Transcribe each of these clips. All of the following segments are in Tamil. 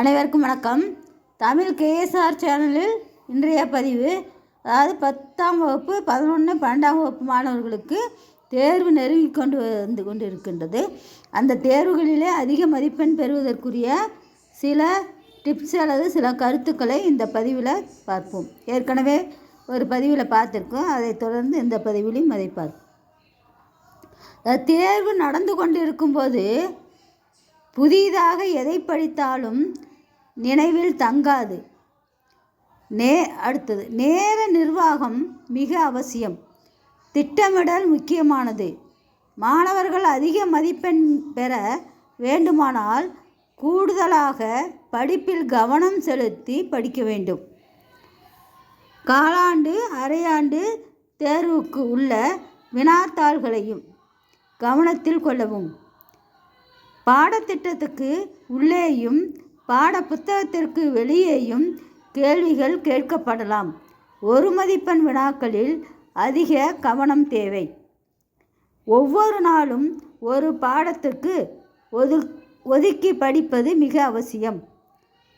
அனைவருக்கும் வணக்கம். தமிழ் கேஎஸ்ஆர் சேனலில் இன்றைய பதிவு அதாவது பத்தாம் வகுப்பு பதினொன்று பன்னெண்டாம் வகுப்பு மாணவர்களுக்கு தேர்வு நெருங்கி கொண்டு வந்து கொண்டு இருக்கின்றது அந்த தேர்வுகளிலே அதிக மதிப்பெண் பெறுவதற்குரிய சில டிப்ஸ் அல்லது சில கருத்துக்களை இந்த பதிவில் பார்ப்போம். ஏற்கனவே ஒரு பதிவில் பார்த்துருக்கோம். அதை தொடர்ந்து இந்த பதிவிலையும் அதை பார்ப்போம். தேர்வு நடந்து கொண்டு இருக்கும்போது புதிதாக எதை படித்தாலும் நினைவில் தங்காது. நே அடுத்தது நேர நிர்வாகம் மிக அவசியம். திட்டமிடல் முக்கியமானது. மாணவர்கள் அதிக மதிப்பெண் பெற வேண்டுமானால் கூடுதலாக படிப்பில் கவனம் செலுத்தி படிக்க வேண்டும். காலாண்டு அரையாண்டு தேர்வுக்கு உள்ள வினாத்தாள்களையும் கவனத்தில் கொள்ளவும். பாடத்திட்டத்துக்கு உள்ளேயும் பாட புத்தகத்திற்கு வெளியேயும் கேள்விகள் கேட்கப்படலாம். ஒரு மதிப்பெண் வினாக்களில் அதிக கவனம் தேவை. ஒவ்வொரு நாளும் ஒரு பாடத்துக்கு ஒது ஒதுக்கி படிப்பது மிக அவசியம்.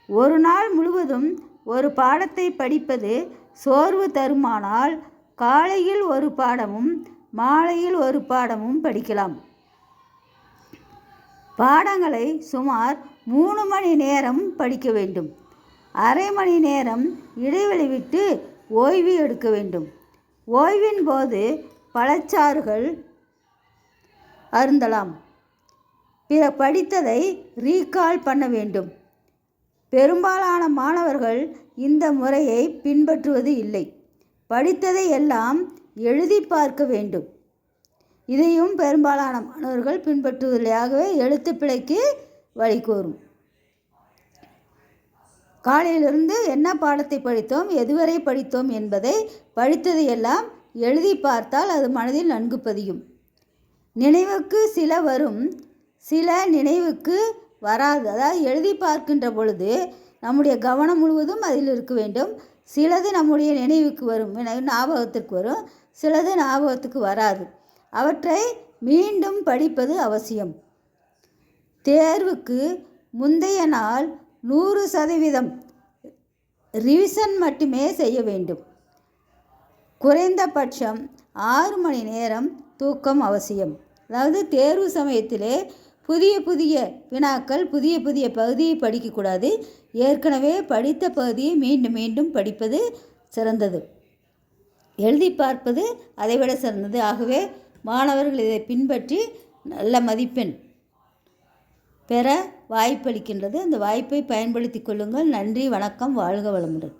ஒரு நாள் முழுவதும் ஒரு பாடத்தை படிப்பது சோர்வு தருமானால் காலையில் ஒரு பாடமும் மாலையில் ஒரு பாடமும் படிக்கலாம். பாடங்களை சுமார் மூணு மணி நேரம் படிக்க வேண்டும். அரை மணி நேரம் இடைவெளி விட்டு ஓய்வு எடுக்க வேண்டும். ஓய்வின் போது பழச்சாறுகள் அருந்தலாம். பிற படித்ததை ரீகால் பண்ண வேண்டும். பெரும்பாலான மாணவர்கள் இந்த முறையை பின்பற்றுவது இல்லை. படித்ததை எல்லாம் எழுதி பார்க்க வேண்டும். இதையும் பெரும்பாலான மாணவர்கள் பின்பற்றுவதில்லையாகவே எழுத்து பிழைக்கு வழிகோரும் காலையிலிருந்து என்ன பாடத்தை படித்தோம் எதுவரை படித்தோம் என்பதை படித்ததையெல்லாம் எழுதி பார்த்தால் அது மனதில் நன்கு பதியும். நினைவுக்கு சில வரும் சில நினைவுக்கு வராது. அதாவது எழுதி பார்க்கின்ற பொழுது நம்முடைய கவனம் முழுவதும் அதில் இருக்க வேண்டும். சிலது நம்முடைய நினைவுக்கு வரும் ஞாபகத்திற்கு வரும் சிலது ஞாபகத்துக்கு வராது. அவற்றை மீண்டும் படிப்பது அவசியம். தேர்வுக்கு முந்தைய நாள் நூறு சதவீதம் ரிவிஷன் மட்டுமே செய்ய வேண்டும். குறைந்தபட்சம் ஆறு மணி நேரம் தூக்கம் அவசியம். அதாவது தேர்வு சமயத்திலே புதிய புதிய வினாக்கள் புதிய புதிய பகுதியை படிக்கக்கூடாது. ஏற்கனவே படித்த பகுதியை மீண்டும் மீண்டும் படிப்பது சிறந்தது. எழுதி பார்ப்பது அதைவிட சிறந்தது. ஆகவே மாணவர்கள் இதை பின்பற்றி நல்ல மதிப்பெண் பெற வாய்ப்பளிக்கின்றது. அந்த வாய்ப்பை பயன்படுத்தி கொள்ளுங்கள். நன்றி வணக்கம் வாழ்க வளமுடன்.